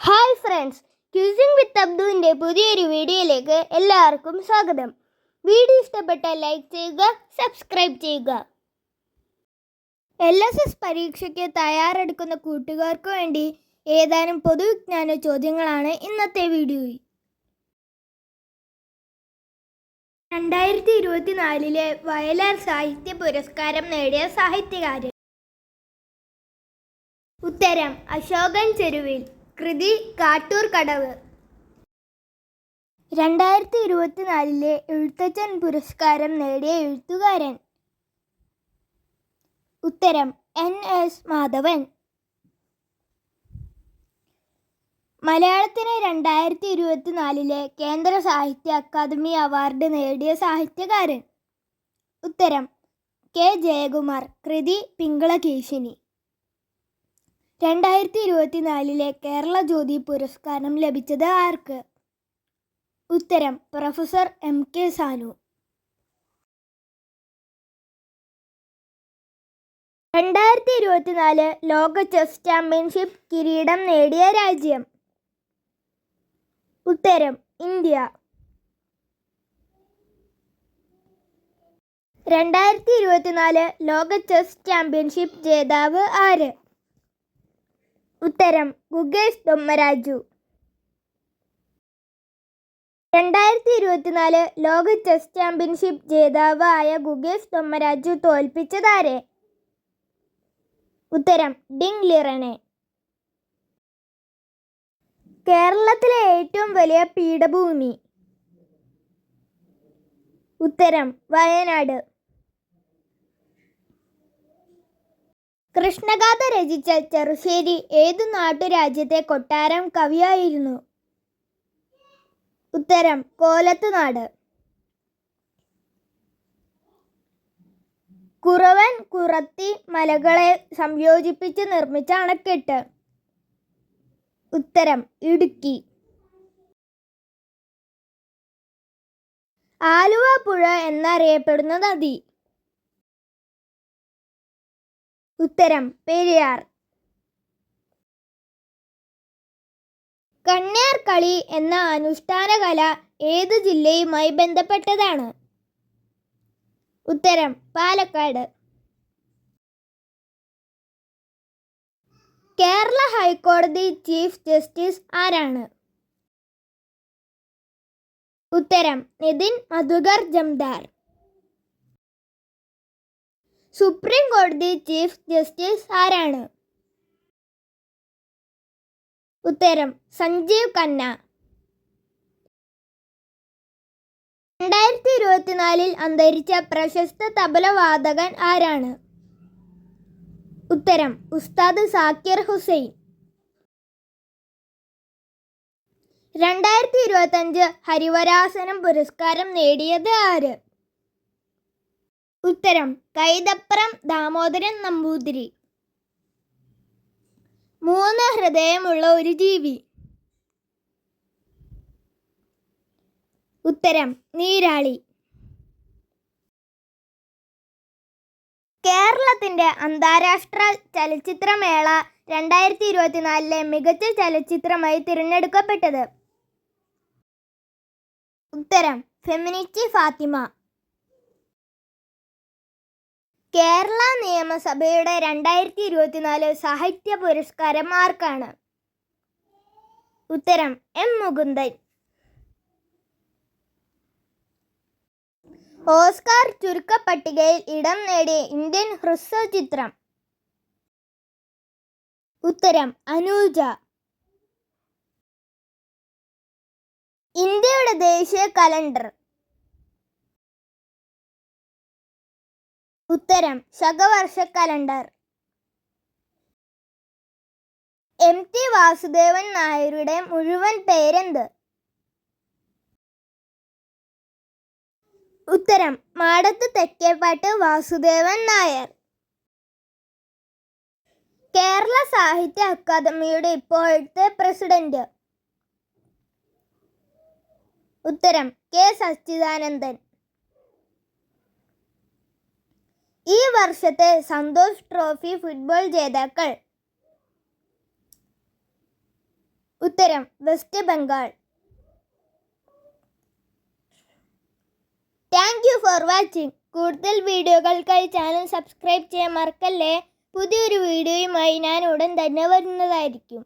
Hi friends queueing with അബ്ദുവിന്റെ പുതിയൊരു വീഡിയോയിലേക്ക് എല്ലാവർക്കും സ്വാഗതം. വീഡിയോ ഇഷ്ടപ്പെട്ട ലൈക്ക് ചെയ്യുക സബ്സ്ക്രൈബ് ചെയ്യുക. എൽ എസ് എസ് പരീക്ഷയ്ക്ക് തയ്യാറെടുക്കുന്ന കൂട്ടുകാർക്ക് വേണ്ടി ഏതാനും പൊതുവിജ്ഞാന ചോദ്യങ്ങളാണ് ഇന്നത്തെ വീഡിയോയിൽ രണ്ടായിരത്തി ഇരുപത്തിനാലിലെ വയലാർ സാഹിത്യ പുരസ്കാരം നേടിയ സാഹിത്യകാരൻ. ഉത്തരം അശോകൻ ചെരുവിൽ. കൃതി കാട്ടൂർ കടവ്. രണ്ടായിരത്തി ഇരുപത്തിനാലിലെ എഴുത്തച്ഛൻ പുരസ്കാരം നേടിയ എഴുത്തുകാരൻ. ഉത്തരം എൻ. എസ്. മാധവൻ. മലയാളത്തിന് രണ്ടായിരത്തി ഇരുപത്തിനാലിലെ കേന്ദ്ര സാഹിത്യ അക്കാദമി അവാർഡ് നേടിയ സാഹിത്യകാരൻ. ഉത്തരം കെ. ജയകുമാർ കൃതി പിങ്കളകേശിനി. രണ്ടായിരത്തി ഇരുപത്തിനാലിലെ കേരള ജ്യോതി പുരസ്കാരം ലഭിച്ചത് ആർക്ക്? ഉത്തരം പ്രൊഫസർ എം കെ സാനു. രണ്ടായിരത്തി ഇരുപത്തിനാല് ലോക ചെസ് ചാമ്പ്യൻഷിപ്പ് കിരീടം നേടിയ രാജ്യം. ഉത്തരം ഇന്ത്യ. രണ്ടായിരത്തി ഇരുപത്തിനാല് ലോക ചെസ് ചാമ്പ്യൻഷിപ്പ് ജേതാവ് ആര്? ഉത്തരം ഗുഗേഷ് ദൊമ്മരാജു രണ്ടായിരത്തി ഇരുപത്തിനാല് ലോക ചെസ് ചാമ്പ്യൻഷിപ്പ് ജേതാവ് ആയ ഗുഗേഷ് ദൊമ്മരാജു തോൽപ്പിച്ചതാരെ? ഉത്തരം ഡിങ് ലിറനെ. കേരളത്തിലെ ഏറ്റവും വലിയ പീഠഭൂമി. ഉത്തരം വയനാട്. കൃഷ്ണഗാഥ രചിച്ച ചെറുശ്ശേരി ഏതു നാട്ടുരാജ്യത്തെ കൊട്ടാരം കവിയായിരുന്നു? ഉത്തരം കോലത്തുനാട്. കുറവൻ കുറത്തി മലകളെ സംയോജിപ്പിച്ച് നിർമ്മിച്ച അണക്കെട്ട്. ഉത്തരം ഇടുക്കി. ആലുവ പുഴ എന്നറിയപ്പെടുന്ന നദി. ഉത്തരം പെരിയാർ. കണ്യാർ കളി എന്ന അനുഷ്ഠാന കല ഏത് ജില്ലയുമായി ബന്ധപ്പെട്ടതാണ്? ഉത്തരം പാലക്കാട്. കേരള ഹൈക്കോടതി ചീഫ് ജസ്റ്റിസ് ആരാണ്? ഉത്തരം നിതിൻ മധുകർ ജംദാർ. സുപ്രീം കോടതി ചീഫ് ജസ്റ്റിസ് ആരാണ്? ഉത്തരം സഞ്ജീവ് ഖന്ന. രണ്ടായിരത്തി ഇരുപത്തിനാലിൽ അന്തരിച്ച പ്രശസ്ത തബലവാദകൻ ആരാണ്? ഉത്തരം ഉസ്താദ് സാക്കിർ ഹുസൈൻ. രണ്ടായിരത്തി ഇരുപത്തഞ്ച് ഹരിവരാസനം പുരസ്കാരം നേടിയത് ആര്? ഉത്തരം കൈതപ്രം ദാമോദരൻ നമ്പൂതിരി. മൂന്ന് ഹൃദയമുള്ള ഒരു ജീവി. ഉത്തരം നീരാളി. കേരളത്തിന്റെ അന്താരാഷ്ട്ര ചലച്ചിത്രമേള രണ്ടായിരത്തി ഇരുപത്തിനാലിലെ മികച്ച ചലച്ചിത്രമായി തിരഞ്ഞെടുക്കപ്പെട്ടത്. ഉത്തരം ഫെമിനിറ്റി ഫാത്തിമ. കേരള നിയമസഭയുടെ രണ്ടായിരത്തി ഇരുപത്തിനാല് സാഹിത്യ പുരസ്കാരം ആർക്കാണ്? ഉത്തരം എം. മുകുന്ദൻ. ഓസ്കാർ ചുരുക്കപ്പട്ടികയിൽ ഇടം നേടിയ ഇന്ത്യൻ ഹ്രസ്വ ചിത്രം. ഉത്തരം അനൂജ. ഇന്ത്യയുടെ ദേശീയ കലണ്ടർ. ഉത്തരം ശകവർഷ കലണ്ടർ. എം. ടി. വാസുദേവൻ നായരുടെ മുഴുവൻ പേരെന്ത്? ഉത്തരം മാടത്ത് തെക്കേപ്പാട്ട് വാസുദേവൻ നായർ. കേരള സാഹിത്യ അക്കാദമിയുടെ ഇപ്പോഴത്തെ പ്രസിഡന്റ്. ഉത്തരം കെ. സച്ചിദാനന്ദൻ. ഈ വർഷത്തെ സന്തോഷ് ട്രോഫി ഫുട്ബോൾ ജേതാക്കൾ. ഉത്തരം west Bengal thank you for watching കൂടുതൽ വീഡിയോകൾക്കായി ചാനൽ സബ്സ്ക്രൈബ് ചെയ്യാൻ മറക്കല്ലേ? പുതിയൊരു വീഡിയോയുമായി ഞാൻ ഉടൻ തന്നെ വരുന്നതായിരിക്കും.